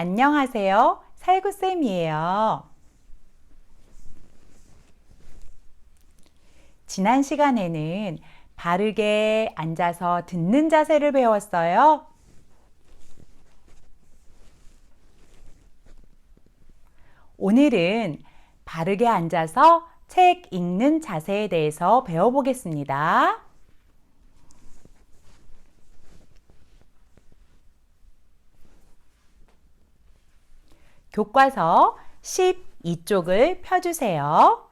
안녕하세요. 살구쌤이에요. 지난 시간에는 바르게 앉아서 듣는 자세를 배웠어요. 오늘은 바르게 앉아서 책 읽는 자세에 대해서 배워보겠습니다. 교과서 12쪽을 펴주세요.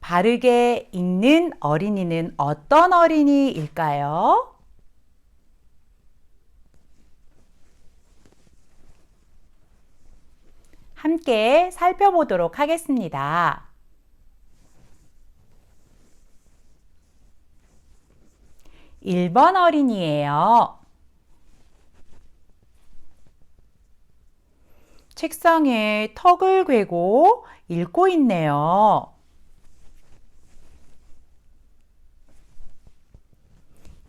바르게 읽는 어린이는 어떤 어린이일까요? 함께 살펴보도록 하겠습니다. 1번 어린이에요. 책상에 턱을 괴고 읽고 있네요.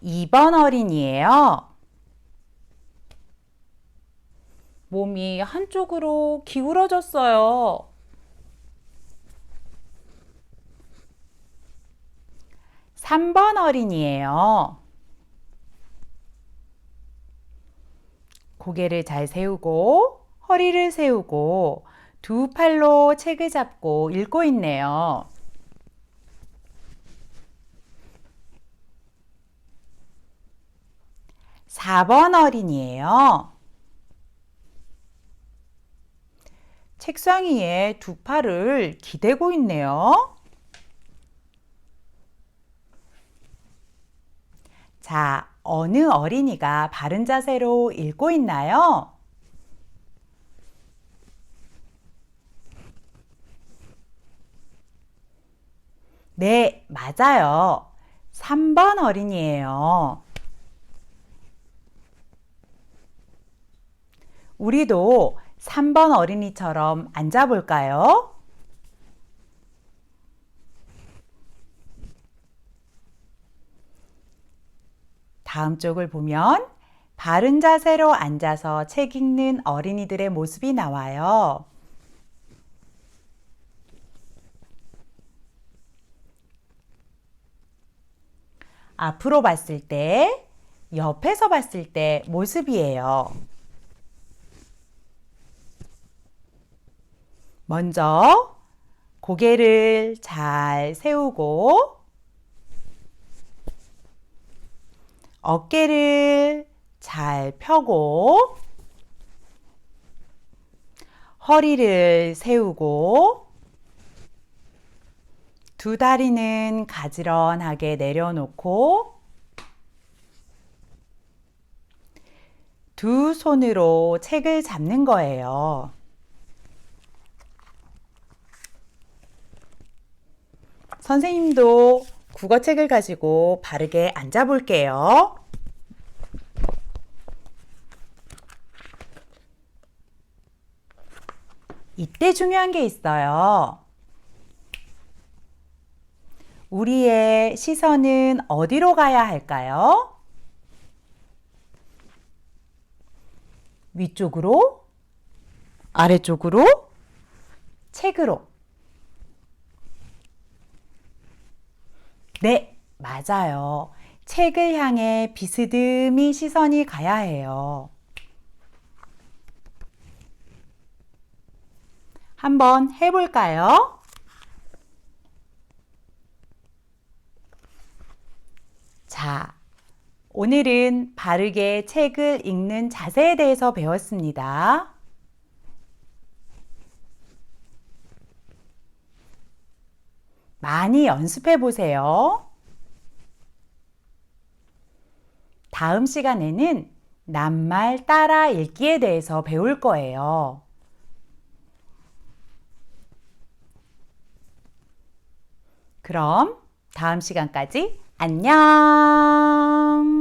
2번 어린이에요. 몸이 한쪽으로 기울어졌어요. 3번 어린이에요. 고개를 잘 세우고 허리를 세우고 두 팔로 책을 잡고 읽고 있네요. 4번 어린이에요. 책상 위에 두 팔을 기대고 있네요. 자, 어느 어린이가 바른 자세로 읽고 있나요? 네, 맞아요. 3번 어린이에요. 우리도 3번 어린이처럼 앉아볼까요? 다음 쪽을 보면 바른 자세로 앉아서 책 읽는 어린이들의 모습이 나와요. 앞으로 봤을 때, 옆에서 봤을 때 모습이에요. 먼저 고개를 잘 세우고 어깨를 잘 펴고 허리를 세우고 두 다리는 가지런하게 내려놓고 두 손으로 책을 잡는 거예요. 선생님도 국어책을 가지고 바르게 앉아 볼게요. 이때 중요한 게 있어요. 우리의 시선은 어디로 가야 할까요? 위쪽으로? 아래쪽으로? 책으로? 네, 맞아요. 책을 향해 비스듬히 시선이 가야 해요. 한번 해볼까요? 자, 오늘은 바르게 책을 읽는 자세에 대해서 배웠습니다. 많이 연습해 보세요. 다음 시간에는 낱말 따라 읽기에 대해서 배울 거예요. 그럼 다음 시간까지 안녕!